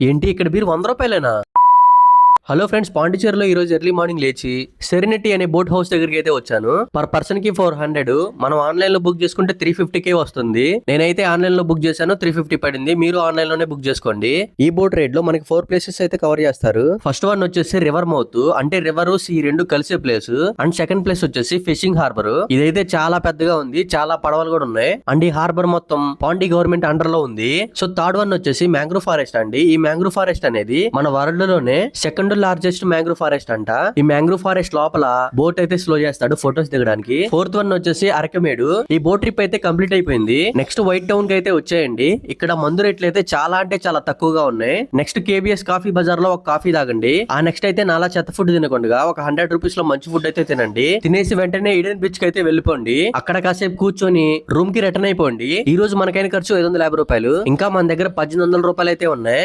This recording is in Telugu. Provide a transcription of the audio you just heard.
ఏంటి ఇక్కడ బీర్ వంద రూపాయలేనా? హలో ఫ్రెండ్స్ పాండిచేరిలో ఈ రోజు ఎర్లీ మార్నింగ్ లేచి సెరినిటీ అనే బోట్ హౌస్ దగ్గరికి అయితే వచ్చాను. పర్ పర్సన్కి ఫోర్ హండ్రెడ్. మనం ఆన్లైన్లో బుక్ చేసుకుంటే త్రీ ఫిఫ్టీ కే వస్తుంది. నేనైతే ఆన్లైన్లో బుక్ చేశాను త్రీ ఫిఫ్టీ పడింది. మీరు ఆన్లైన్లోనే బుక్ చేసుకోండి. ఈ బోట్ రైడ్లో మనకి ఫోర్ ప్లేసెస్ అయితే కవర్ చేస్తారు. ఫస్ట్ వన్ వచ్చేసి రివర్ మౌత్ అంటే రివర్ ఈ రెండు కలిసే ప్లేస్. అండ్ సెకండ్ ప్లేస్ వచ్చేసి ఫిషింగ్ హార్బర్. ఇదైతే చాలా పెద్దగా ఉంది చాలా పడవలు కూడా ఉన్నాయి. అండ్ ఈ హార్బర్ మొత్తం పాండి గవర్నమెంట్ అండర్లో ఉంది. సో థర్డ్ వన్ వచ్చేసి మ్యాంగ్రూవ్ ఫారెస్ట్ అండి. ఈ మ్యాంగ్రూవ్ ఫారెస్ట్ అనేది మన వరల్డ్లోనే సెకండ్ లార్జెస్ట్ మ్యాంగ్రూవ్ ఫారెస్ట్ అంట. ఈ మ్యాంగ్రూవ్ ఫారెస్ట్ లోపల బోట్ అయితే స్లో చేస్తాడు ఫొటోస్ దిగడానికి. ఫోర్త్ వన్ వచ్చేసి అరకమేడు. ఈ బోట్ ట్రిప్ అయితే కంప్లీట్ అయిపోయింది. నెక్స్ట్ వైట్ టౌన్కి అయితే వచ్చేయండి. ఇక్కడ మందు రేట్లు అయితే చాలా అంటే చాలా తక్కువగా ఉన్నాయి. నెక్స్ట్ కేబిఎస్ కాఫీ బజార్లో ఒక కాఫీ తాగండి. ఆ నెక్స్ట్ అయితే నాలా చెత్త ఫుడ్ తినకుండా ఒక హండ్రెడ్ రూపీస్లో మంచి ఫుడ్ అయితే తినండి. తినేసి వెంటనే ఈడెన్ బీచ్కి అయితే వెళ్ళిపోండి. అక్కడ కాసేపు కూర్చొని రూమ్కి రిటర్న్ అయిపోండి. ఈ రోజు మనకైన ఖర్చు ఐదు వందల యాభై రూపాయలు. ఇంకా మన దగ్గర పద్దెనిమిది వందల రూపాయలు అయితే ఉన్నాయి.